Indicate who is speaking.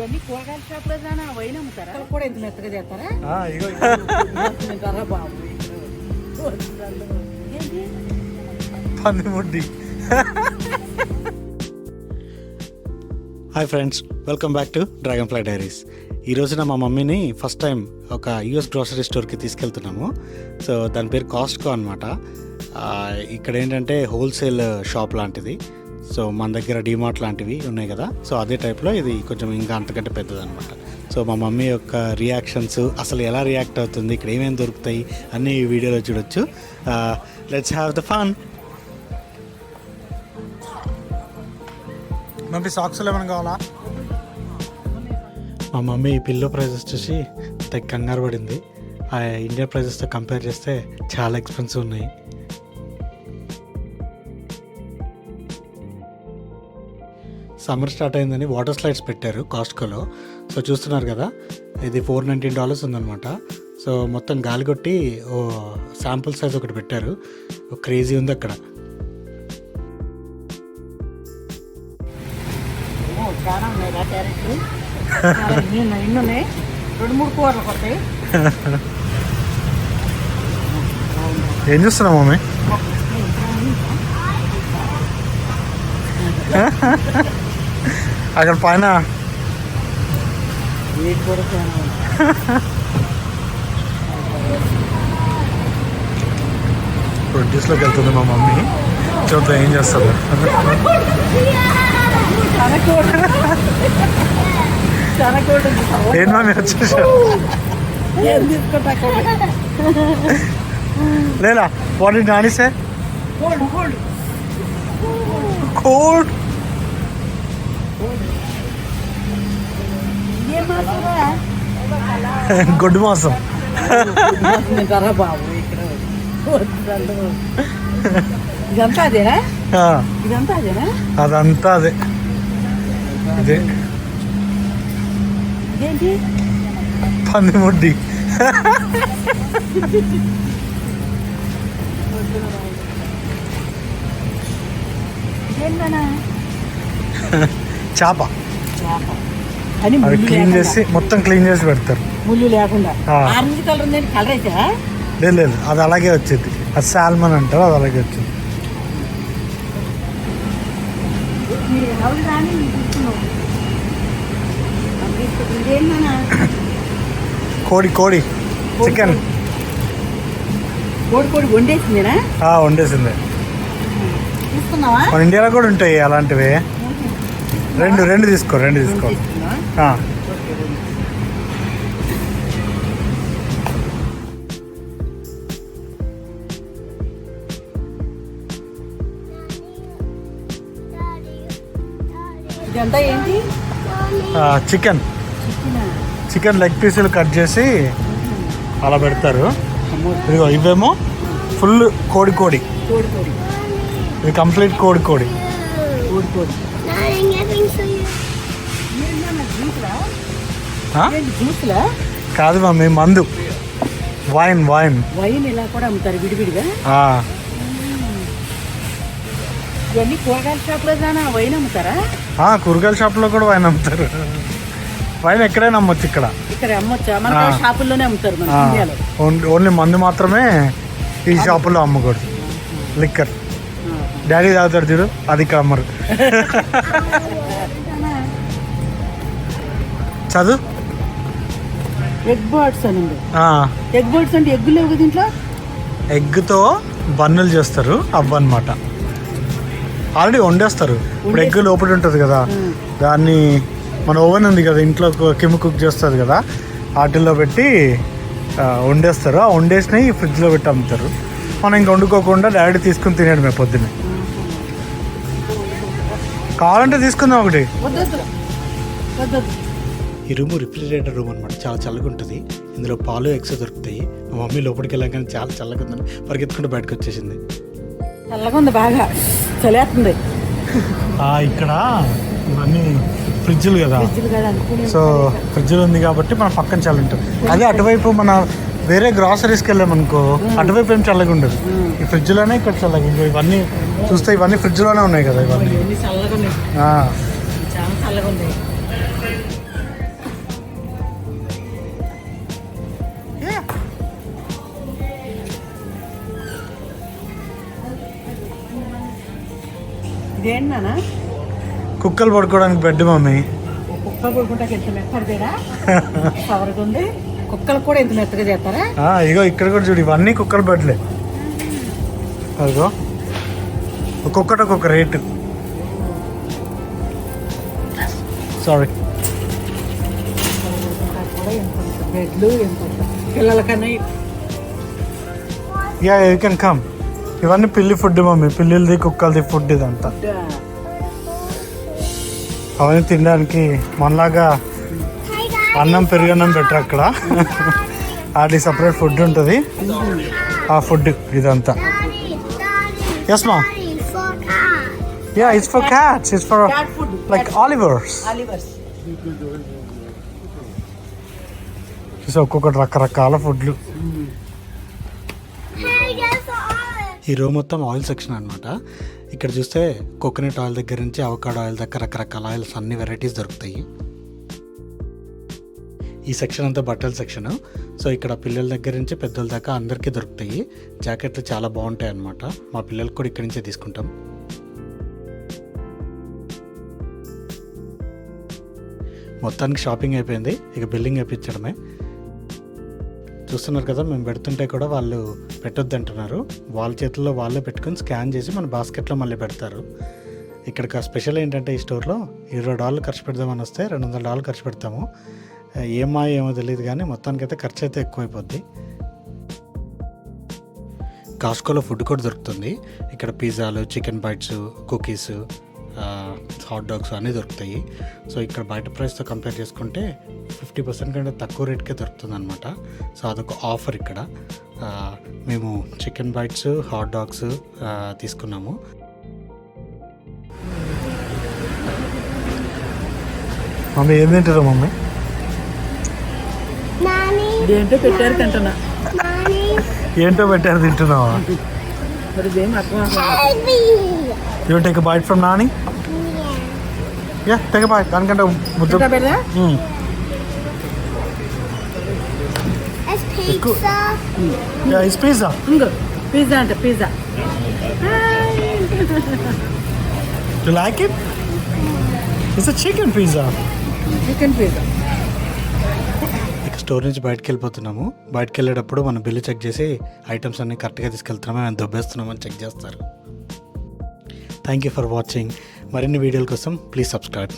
Speaker 1: ఇవన్నీ కూరగాయల వైన్ అమ్ముతారా? కూడా ఇంత మెత్తగా చేస్తారా?
Speaker 2: Hi friends welcome back to dragonfly diaries. ఈ రోజున మా మమ్మీని ఫస్ట్ టైం ఒక యూఎస్ గ్రోసరీ స్టోర్కి తీసుకెళ్తున్నాము. సో దాని పేరు కాస్ట్కో అనమాట ఇక్కడ ఏంటంటే హోల్సేల్ షాప్ లాంటిది. సో మన దగ్గర డిమార్ట్ లాంటివి ఉన్నాయి కదా. సో అదే టైప్లో ఇది కొంచెం ఇంకా అంతకంటే పెద్దది అనమాట సో మా మమ్మీ యొక్క రియాక్షన్స్ అసలు ఎలా రియాక్ట్ అవుతుంది ఇక్కడ ఏమేమి దొరుకుతాయి అన్నీ ఈ వీడియోలో చూడొచ్చు. Let's have the fun mummy సాక్స్లో ఏమైనా కావాలా? మా మమ్మీ ఈ పిల్లో ప్రైజెస్ చూసి కంగారు పడింది. ఆ ఇండియా ప్రైజెస్తో కంపేర్ చేస్తే చాలా ఎక్స్పెన్సివ్ ఉన్నాయి. సమ్మర్ స్టార్ట్ అయిందని వాటర్ స్లైడ్స్ పెట్టారు కాస్ట్కోలో సో చూస్తున్నారు కదా ఇది ఫోర్ నైంటీన్ డాలర్స్ ఉందన్నమాట. సో మొత్తం గాలి కొట్టి ఓ శాంపుల్ సైజ్ ఒకటి పెట్టారు. క్రేజీ ఉంది అక్కడ.
Speaker 1: ఓ, చాలా ఉన్నాయి రా క్యారెట్లు. చాలా ఇన్ని ఉన్నాయి ఇన్ని ఉన్నాయి. రెండు మూడు కూరలు కొట్టాయి
Speaker 2: ఏం చూస్తున్నావు మమ్మీ? అక్కడ పైన
Speaker 1: వీటి కూడా చాలా ఉన్నాయి.
Speaker 2: ప్రొడ్యూస్లోకి వెళ్తుంది మా మమ్మీ చూద్దాం ఏం చేస్తారు
Speaker 1: చాలా కోడి చాలా కోడి ఉంది బాబు.
Speaker 2: ఏం మమ్మీ వచ్చేసారు
Speaker 1: ఏం తీసుకుంటా కోడి
Speaker 2: లేదా వాటి నానిసే
Speaker 1: కోడి కోడి
Speaker 2: కోడ్
Speaker 1: ఇదేం మాసరా
Speaker 2: గొడ్డు మాసం
Speaker 1: తింటారా బాబు ఇక్కడ వద్దండి. ఇదంతా అదేనా
Speaker 2: ఆ,
Speaker 1: ఇదంతా అదేనా
Speaker 2: అదంతా అదే ఇదే
Speaker 1: ఇదేంటి
Speaker 2: పంది ముడ్డి
Speaker 1: ఇదేంటనా
Speaker 2: చేప.
Speaker 1: ముళ్ళు
Speaker 2: క్లీన్. చేసి మొత్తం క్లీన్ చేసి పెడతారు.
Speaker 1: ముళ్ళు లేకుండా.
Speaker 2: ఆ.
Speaker 1: ఆరెంజ్ కలర్ ఉంది కలర్ అయితే
Speaker 2: లేదు లేదు అది అలాగే వచ్చేది. అది సాల్మన్ అంటారు అది అలాగే వచ్చింది. కోడి కోడి చికెన్.
Speaker 1: కోడి కోడి వండేసిందేనా?
Speaker 2: వండేసిందే. మన ఇండియాలో కూడా ఉంటాయి అలాంటివి. రెండు రెండు తీసుకో రెండు తీసుకో.
Speaker 1: ఇదంతా ఏంటి?
Speaker 2: చికెన్.
Speaker 1: చికెనా?
Speaker 2: లెగ్ పీసులు కట్ చేసి అలా పెడతారు. ఇదిగో ఇవేమో ఫుల్ కోడి కోడి.
Speaker 1: కోడి కోడి.
Speaker 2: ఇది కంప్లీట్ కోడి కోడి.
Speaker 1: కోడి కోడి.
Speaker 2: కాదు మమ్మీ మందు. వైన్ వైన్
Speaker 1: వైన్ ఇలా కూడా అమ్ముతారు విడివిడిగా? ఇవన్నీ కూరగాయల షాప్లో వైన్ అమ్ముతారా?
Speaker 2: కూరగాయల షాప్లో కూడా వైన్ అమ్ముతారు. వైన్ ఎక్కడైనా అమ్మొచ్చు ఇక్కడ.
Speaker 1: ఇక్కడ అమ్మొచ్చా? మన. షాపుల్లోనే అమ్ముతారు
Speaker 2: ఓన్లీ మందు మాత్రమే ఈ షాపులో అమ్మకూడదు. లిక్కర్ డాడీ తాగుతాడు చూడు అది ఇక్కడ అమ్మరు చదువు?
Speaker 1: ఎగ్ బర్డ్స్ అని ఎగ్ బర్డ్స్ అంటే ఎగ్గు లేవు కదా ఇంట్లో
Speaker 2: ఎగ్తో బన్నులు చేస్తారు అవ్వ అనమాట ఆల్రెడీ వండేస్తారు. ఇప్పుడు ఎగ్ లోపల ఉంటుంది కదా. దాన్ని మన ఓవెన్ ఉంది కదా ఇంట్లో కిమ్ కుక్ చేస్తుంది కదా వాటిల్లో పెట్టి వండేస్తారు. ఆ వండేసినవి ఫ్రిడ్జ్లో పెట్టి అమ్ముతారు. మనం ఇంక వండుకోకుండా డాడీ తీసుకుని తినేయడమే పొద్దున్నే. కావాలంటే తీసుకుందాం ఒకటి. ఈ రూమ్ రిఫ్రిజిరేటర్ రూమ్ అనమాట చాలా చల్లగా ఉంటుంది. ఇందులో పాలు ఎగ్స్ దొరుకుతాయి. మా మమ్మీ లోపలికి వెళ్ళాక చాలా చల్లగా ఉందని పరిగెత్తుకుంటూ బయటకు వచ్చేసింది.
Speaker 1: చల్లగా ఉంది బాగా. చలేస్తుంది
Speaker 2: ఇక్కడ ఇవన్నీ ఫ్రిడ్జ్లు కదా. సో ఫ్రిడ్జ్లు ఉంది కాబట్టి మన పక్కన చల్ల ఉంటుంది. అదే అటువైపు మన వేరే గ్రాసరీస్కి వెళ్ళామనుకో అటువైపు ఏం చల్లగా ఉండదు. ఈ ఫ్రిడ్జ్లోనే ఇక్కడ చల్లగా ఉండదు ఇవన్నీ చూస్తే ఇవన్నీ ఫ్రిడ్జ్లోనే ఉన్నాయి కదా ఇవన్నీ. కుక్కలు పడుకోవడానికి బెడ్ మమ్మీ.
Speaker 1: కుక్కలు కూడా ఎంత మెత్తగా చేస్తారా?
Speaker 2: ఆ, ఇగో ఇక్కడ కూడా చూడు ఇవన్నీ కుక్కల బెడ్లే అదిగో. ఒక్కొక్కటి ఒక్కొక్క రేటు. సారీ
Speaker 1: కూడా ఎంత ఉంటుంది. బెడ్లు ఎంత ఉంటుంది. పిల్లలకన్నా
Speaker 2: యా యూ కెన్ కమ్ ఇవన్నీ పిల్లి ఫుడ్ మమ్మీ. పిల్లిది కుక్కలది ఫుడ్ ఇదంతా. అవన్నీ తినడానికి మనలాగా అన్నం పెరుగన్నం పెట్టరు అక్కడ. అది సపరేట్ ఫుడ్ ఉంటుంది. ఆ ఫుడ్ ఇదంతా. ఎస్ మా ya it's for cats it's for. Like Olivers
Speaker 1: Olivers
Speaker 2: చూసి ఒక్కొక్కటి రకరకాల ఫుడ్లు ఈ రో మొత్తం ఆయిల్ సెక్షన్ అనమాట ఇక్కడ చూస్తే కోకోనట్ ఆయిల్ దగ్గర నుంచి అవకాడో ఆయిల్ దగ్గర రకరకాల ఆయిల్స్ అన్ని వెరైటీస్ దొరుకుతాయి. ఈ సెక్షన్ అంతా బట్టల సెక్షన్ సో ఇక్కడ పిల్లల దగ్గర నుంచి పెద్దల దాకా అందరికీ దొరుకుతాయి. జాకెట్లు చాలా బాగుంటాయి అన్నమాట. మా పిల్లలకు కూడా ఇక్కడి నుంచే తీసుకుంటాం. మొత్తానికి షాపింగ్ అయిపోయింది. ఇక బిల్లింగ్ వేయించడమే చూస్తున్నారు కదా మేము పెడుతుంటే కూడా వాళ్ళు పెట్టొద్దు అంటున్నారు వాళ్ళ చేతుల్లో వాళ్ళే పెట్టుకొని స్కాన్ చేసి మన బాస్కెట్లో మళ్ళీ పెడతారు. ఇక్కడ స్పెషల్ ఏంటంటే ఈ స్టోర్లో ఇరవై డాలర్లు ఖర్చు పెడదామని వస్తే రెండు వందల డాలర్లు ఖర్చు పెడతాము. ఏమా ఏమో తెలియదు కానీ మొత్తానికి అయితే ఖర్చు అయితే ఎక్కువైపోద్ది. కాస్కోలో ఫుడ్ కూడా దొరుకుతుంది. ఇక్కడ పిజ్జాలు chicken bites cookies hot dogs అన్నీ దొరుకుతాయి. సో ఇక్కడ బయట ప్రైస్తో కంపేర్ చేసుకుంటే ఫిఫ్టీ పర్సెంట్ కంటే తక్కువ రేట్కే దొరుకుతుంది అనమాట సో అదొక ఆఫర్ ఇక్కడ. మేము చికెన్ బైట్స్ హాట్ డాగ్స్ తీసుకున్నాము. మమ్మీ ఏం తింటారు మమ్మీ?
Speaker 1: ఇదేంటో పెట్టారు తింటున్నా
Speaker 2: ఏంటో పెట్టారు తింటున్నావా
Speaker 1: మరి ఇదేం అర్థం అవ్వట్లేదు.
Speaker 2: You take bite from Nani ya take bite దానికంటే ముద్ద
Speaker 1: తింటా పెడదా
Speaker 2: hmm.
Speaker 3: It's pizza.
Speaker 2: Ya is pizza
Speaker 1: ఇంకో పిజ్జా అంట pizza
Speaker 2: you like it it's a chicken pizza
Speaker 1: chicken pizza
Speaker 2: ఇక స్టోర్ నుంచి బయటకు వెళ్ళిపోతున్నాము బయటకు వెళ్ళేటప్పుడు మనం బిల్లు చెక్ చేసి ఐటమ్స్ అన్ని కరెక్ట్గా తీసుకెళ్తున్నామో మేము దొబ్బేస్తున్నామని చెక్ చేస్తారు. థ్యాంక్ యూ ఫర్ వాచింగ్ మరిన్ని వీడియోల కోసం ప్లీజ్ సబ్స్క్రైబ్